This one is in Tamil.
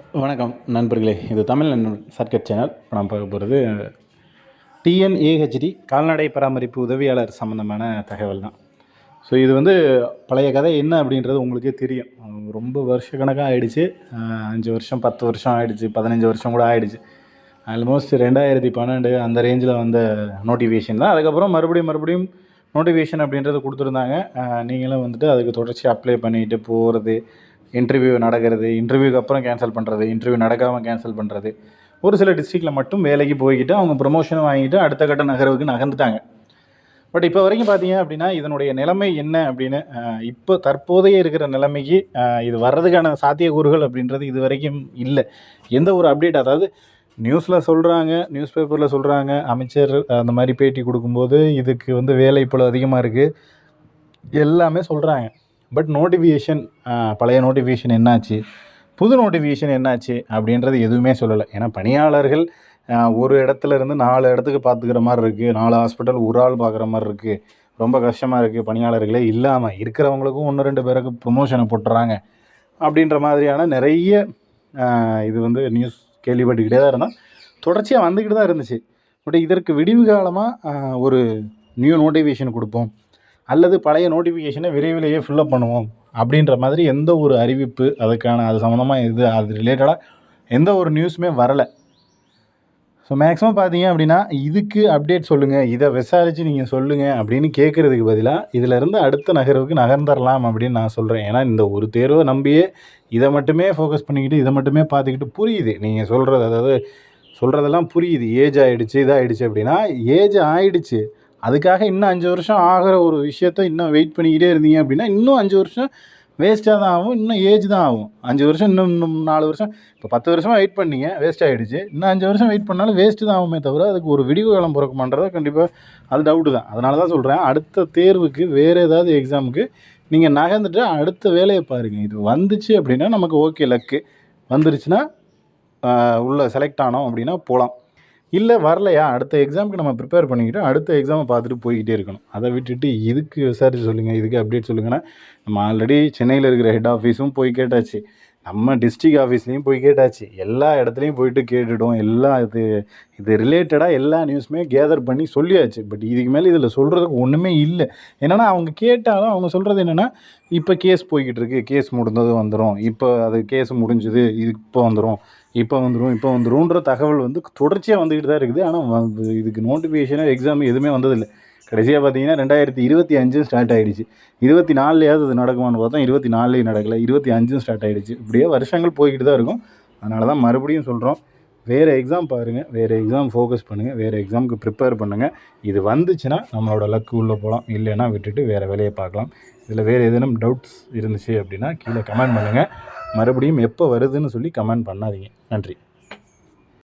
வணக்கம் நண்பர்களே இது தமிழ் நண்பன் சர்க்கட் சேனல். இப்போ நான் பார்க்க போகிறது டிஎன்ஏஹெச்டி கால்நடை பராமரிப்பு உதவியாளர் சம்மந்தமான தகவல் தான். ஸோ இது வந்து பழைய கதை என்ன அப்படின்றது உங்களுக்கே தெரியும். ரொம்ப வருஷ கணக்காக ஆயிடுச்சு. அஞ்சு வருஷம் பத்து வருஷம் ஆயிடுச்சு பதினஞ்சு வருஷம் கூட ஆயிடுச்சு. ஆல்மோஸ்ட் ரெண்டாயிரத்தி பன்னெண்டு அந்த ரேஞ்சில் வந்த நோட்டிஃபிகேஷன் தான். அதுக்கப்புறம் மறுபடியும் மறுபடியும் நோட்டிஃபிகேஷன் அப்படின்றது கொடுத்துருந்தாங்க. நீங்களும் வந்துட்டு அதுக்கு தொடர்ச்சி அப்ளை பண்ணிட்டு போகிறது இன்டர்வியூ நடக்கிறது இன்டர்வியூக்கு அப்புறம் கேன்சல் பண்ணுறது இன்டர்வியூ நடக்காமல் கேன்சல் பண்ணுறது ஒரு சில டிஸ்ட்ரிக்டில் மட்டும் வேலைக்கு போய்கிட்டு அவங்க ப்ரொமோஷன் வாங்கிட்டு அடுத்த கட்ட நகர்வுக்கு நகர்ந்துட்டாங்க. பட் இப்போ வரைக்கும் பார்த்தீங்க அப்படின்னா இதனுடைய நிலைமை என்ன அப்படின்னு இப்போ தற்போதைய இருக்கிற நிலைமைக்கு இது வர்றதுக்கான சாத்தியக்கூறுகள் அப்படின்றது இது வரைக்கும் இல்லை. எந்த ஒரு அப்டேட் அதாவது நியூஸில் சொல்கிறாங்க நியூஸ் பேப்பரில் சொல்கிறாங்க அமைச்சர் அந்த மாதிரி பேட்டி கொடுக்கும்போது இதுக்கு வந்து வேலை இப்போ அதிகமாக இருக்குது எல்லாமே சொல்கிறாங்க பட் நோட்டிஃபிகேஷன் பழைய நோட்டிஃபிகேஷன் என்னாச்சு? புது நோட்டிஃபிகேஷன் என்னாச்சு? அப்படின்றது எதுவுமே சொல்லலை. ஏன்னா பணியாளர்கள் ஒரு இடத்துல இருந்து நாலு இடத்துக்கு பார்த்துக்கிற மாதிரி இருக்குது நாலு ஹாஸ்பிட்டல் ஒரு ஆள் பார்க்குற மாதிரி இருக்குது ரொம்ப கஷ்டமாக இருக்குது பணியாளர்களே இல்லாமல் இருக்கிறவங்களுக்கும் ஒன்று ரெண்டு பேருக்கு ப்ரொமோஷனை போட்டுறாங்க. அப்படின்ற மாதிரியான நிறைய இது வந்து நியூஸ் கேள்விப்பட்டுக்கிட்டே தான் இருந்தோம். தொடர்ச்சியாக வந்துக்கிட்டு தான் இருந்துச்சு. பட் இதற்கு விடிவு காலமாக ஒரு நியூ நோட்டிஃபிகேஷன் கொடுப்போம். அல்லது பழைய நோட்டிஃபிகேஷனை விரைவிலேயே ஃபில்லப் பண்ணுவோம். அப்படின்ற மாதிரி எந்த ஒரு அறிவிப்பு அதுக்கான அது சம்மந்தமாக இது அது ரிலேட்டடாக எந்த ஒரு நியூஸுமே வரலை. ஸோ மேக்ஸிமம் பார்த்தீங்க அப்படின்னா இதுக்கு அப்டேட் சொல்லுங்கள் இதை விசாரித்து நீங்கள் சொல்லுங்கள் அப்படின்னு கேட்குறதுக்கு பதிலாக இதிலேருந்து அடுத்த நகர்வுக்கு நகர்ந்துடலாம் அப்படின்னு நான் சொல்கிறேன் ஏன்னா இந்த ஒரு தேர்வை நம்பியே இதை மட்டுமே ஃபோக்கஸ் பண்ணிக்கிட்டு இதை மட்டுமே பார்த்துக்கிட்டு புரியுது. நீங்கள் சொல்கிறது அதாவது சொல்கிறதெல்லாம் புரியுது. ஏஜ் ஆகிடுச்சு இதாகிடுச்சு அப்படின்னா ஏஜ் ஆகிடுச்சு அதுக்காக இன்னும் அஞ்சு வருஷம் ஆகிற ஒரு விஷயத்த இன்னும் வெயிட் பண்ணிக்கிட்டே இருந்தீங்க அப்படின்னா இன்னும் அஞ்சு வருஷம் வேஸ்ட்டாக தான் ஆகும் இன்னும் ஏஜ் தான் ஆகும். அஞ்சு வருஷம் இன்னும் இன்னும் நாலு வருஷம். இப்போ பத்து வருஷமாக வெயிட் பண்ணீங்க வேஸ்ட் ஆகிடுச்சு இன்னும் அஞ்சு வருஷம் வெயிட் பண்ணாலும் வேஸ்ட்டு தான் ஆகுமே தவிர அதுக்கு ஒரு விடிவு காலம் பிறக்குமான்றத கண்டிப்பாக அது டவுட்டு தான். அதனால தான் சொல்கிறேன் அடுத்த தேர்வுக்கு வேறு ஏதாவது எக்ஸாமுக்கு நீங்கள் நகர்ந்துட்டு அடுத்த வேலையை பாருங்கள் இது வந்துச்சு அப்படின்னா நமக்கு ஓகே லக்கு வந்துருச்சுன்னா உள்ளே செலக்ட் ஆனோம் அப்படின்னா போகலாம் இல்லை வரலையா? அடுத்த எக்ஸாமுக்கு நம்ம ப்ரிப்பேர் பண்ணிக்கிட்டோம் அடுத்த எக்ஸாமை பார்த்துட்டு போய்கிட்டே இருக்கணும். அதை விட்டுட்டு இதுக்கு விசாரிச்சு சொல்லுங்கள் இதுக்கு அப்டேட் சொல்லுங்கன்னா நம்ம ஆல்ரெடி சென்னையில் இருக்கிற ஹெட் ஆஃபீஸும் போய் கேட்டாச்சு. நம்ம டிஸ்ட்ரிக் ஆஃபீஸ்லேயும் போய் கேட்டாச்சு. எல்லா இடத்துலையும் போயிட்டு கேட்டுட்டோம். எல்லா இது இது ரிலேட்டடாக எல்லா நியூஸுமே கேதர் பண்ணி சொல்லியாச்சு. பட் இதுக்கு மேலே இதில் சொல்கிறதுக்கு ஒன்றுமே இல்லை. என்னென்னா அவங்க கேட்டாலும் அவங்க சொல்கிறது என்னென்னா இப்போ கேஸ் போய்கிட்டு இருக்கு. கேஸ் முடிந்தது வந்துடும் இப்போ அது கேஸ் முடிஞ்சது. இது இப்போ வந்துடும் இப்போ வந்துடும் இப்போ வந்துடும்ன்ற தகவல் வந்து தொடர்ச்சியாக வந்துக்கிட்டு தான் இருக்குது ஆனால் இதுக்கு நோட்டிஃபிகேஷனோ எக்ஸாம் எதுவுமே வந்ததில்லை. கடைசியாக பார்த்தீங்கன்னா ரெண்டாயிரத்தி இருபத்தி அஞ்சும் ஸ்டார்ட் ஆகிடுச்சு இருபத்தி நாலுலையாவது அது நடக்குமான்னு பார்த்தா இருபத்தி நாலுலேயும் நடக்கலை. இருபத்தி அஞ்சும் ஸ்டார்ட் ஆகிடுச்சு இப்படியே வருஷங்கள் போய்கிட்டு தான் இருக்கும். அதனால தான் மறுபடியும் சொல்கிறோம் வேறு எக்ஸாம் பாருங்கள் வேறு எக்ஸாம் ஃபோக்கஸ் பண்ணுங்கள் வேறு எக்ஸாமுக்கு ப்ரிப்பேர் பண்ணுங்கள் இது வந்துச்சுன்னா நம்மளோட லக்கு உள்ளே போகலாம் இல்லைன்னா விட்டுட்டு வேறு வேலையை பார்க்கலாம். இதில் வேறு ஏதேனும் டவுட்ஸ் இருந்துச்சு அப்படின்னா கீழே கமெண்ட் பண்ணுங்கள் மறுபடியும் எப்போ வருதுன்னு சொல்லி கமெண்ட் பண்ணாதீங்க. நன்றி.